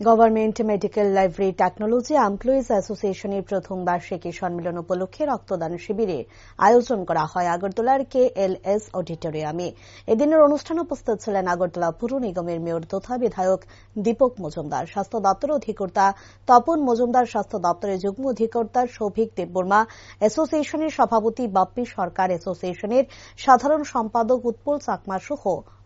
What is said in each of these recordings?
Government medical library technology employees অ্যাসোসিয়েশনের প্রথম বার্ষিকী সম্মেলন উপলক্ষে রক্তদান শিবিরের আয়োজন করা হয় আগরতলার কে এল এস অডিটোরিয়ামে। এদিনের অনুষ্ঠানে উপস্থিত ছিলেন আগরতলা পুর নিগমের মেয়র তথা বিধায়ক দীপক মজুমদার, স্বাস্থ্য দপ্তর অধিকর্তা তপন মজুমদার, স্বাস্থ্য দপ্তরের যুগ্ম অধিকর্তা সৌভিক দেববর্মা, অ্যাসোসিয়েশনের সভাপতি বাপ্পি সরকার অ্যাসোসিয়েশনের সাধারণ সম্পাদক উৎপল চাকমা সহ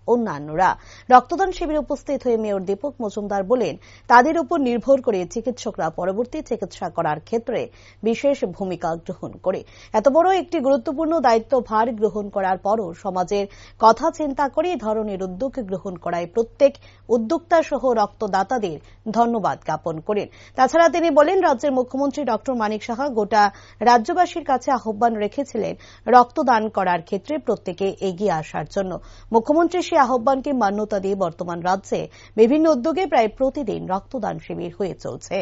অন্যান্যরা। রক্তদান শিবিরে উপস্থিত হয়ে মেয়র দীপক মজুমদার বলেন, তাদের উপর নির্ভর করে চিকিৎসকরা পরবর্তী চিকিৎসা করার ক্ষেত্রে বিশেষ ভূমিকা গ্রহণ করে। এত বড় একটি গুরুত্বপূর্ণ দায়িত্বভার গ্রহণ করার পরও সমাজের কথা চিন্তা করে ধরনের উদ্যোগ গ্রহণ করায় প্রত্যেক উদ্যোক্তা সহ রক্তদাতাদের ধন্যবাদ জ্ঞাপন করেন। তাছাড়া তিনি বলেন, রাজ্যের মুখ্যমন্ত্রী ড. মানিক সাহা গোটা রাজ্যবাসীর কাছে আহ্বান রেখেছিলেন রক্তদান করার ক্ষেত্রে প্রত্যেকে এগিয়ে আসার জন্য। মুখ্যমন্ত্রী সেই আহ্বানকে মান্যতা দিয়ে বর্তমান রাজ্যে বিভিন্ন উদ্যোগে প্রায় প্রতিদিন রক্তদান শিবির হয়ে চলছে।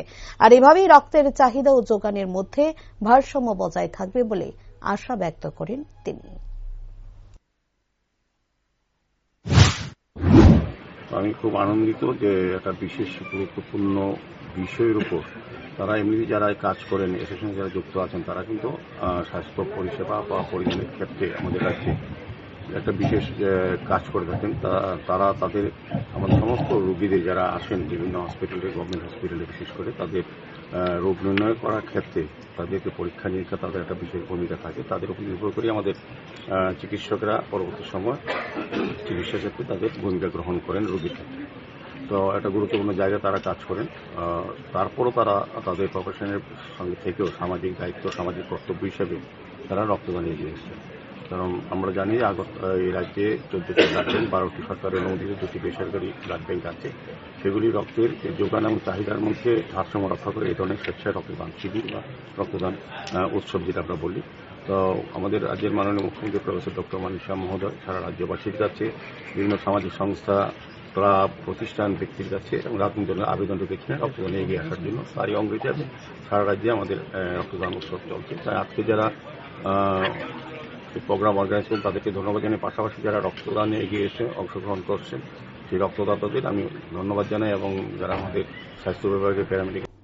আর এভাবেই রক্তের চাহিদা ও যোগানের মধ্যে ভারসাম্য বজায় থাকবে বলে আশা ব্যক্ত করেন তিনি। আমি খুব আনন্দিত যে একটা বিশেষ গুরুত্বপূর্ণ বিষয়ের উপর তারা এমনি যারা কাজ করেন এসের সঙ্গে যারা যুক্ত আছেন, তারা কিন্তু স্বাস্থ্য পরিষেবা বা পরিমাণের ক্ষেত্রে আমাদের রাজ্যে একটা বিশেষ কাজ করে থাকেন। তারা তাদের, আমাদের সমস্ত রোগীদের যারা আসেন, বিভিন্ন হসপিটালে, গভর্নমেন্ট হসপিটালে বিশেষ করে, তাদের রোগ নির্ণয় করার ক্ষেত্রে তাদেরকে পরীক্ষা নিরীক্ষা, তাদের একটা বিশেষ ভূমিকা থাকে। তাদের উপর নির্ভর করে আমাদের চিকিৎসকরা পরবর্তী সময় চিকিৎসা ক্ষেত্রে তাদের ভূমিকা গ্রহণ করেন রোগীর ক্ষেত্রে। তো একটা গুরুত্বপূর্ণ জায়গায় তারা কাজ করেন। তারপরও তারা তাদের প্রফেশনের সঙ্গে থেকেও সামাজিক দায়িত্ব, সামাজিক কর্তব্য হিসেবে তারা রক্তদান এগিয়ে এসেছে কারণ আমরা জানি আগত এই রাজ্যে চোদ্দটি ব্লাড ব্যাংক বারোটি সরকারের অনুমোদিত দুটি বেসরকারি ব্লাড ব্যাংক আছে। সেগুলি রক্তের যোগান এবং চাহিদার মধ্যে ভারসাম্য রক্ষা করে এই ধরনের স্বেচ্ছায় রক্তদান, শিবির বা রক্তদান উৎসব যেটা আমরা বলি। তো আমাদের রাজ্যের মাননীয় মুখ্যমন্ত্রী প্রফেসর ডক্টর মানিক শাহ মহোদয় সারা রাজ্যবাসীর কাছে বিভিন্ন সামাজিক সংস্থা, ক্লাব, প্রতিষ্ঠান, ব্যক্তির কাছে এবং রাজনৈতিক দলের আবেদন রেখেছিলেন রক্তদানে এগিয়ে আসার জন্য। তারই অঙ্গ হিসাবে সারা রাজ্যে আমাদের রক্তদান উৎসব চলছে। তাই আজকে যারা এই প্রোগ্রাম অর্গানাইজ করুন, তাদেরকে ধন্যবাদ জানাই পাশাপাশি যারা রক্তদানে এগিয়ে এসে অংশগ্রহণ করছেন, সেই রক্তদাতাদের আমি ধন্যবাদ জানাই এবং যারা আমাদের স্বাস্থ্য বিভাগের প্যারামেডিক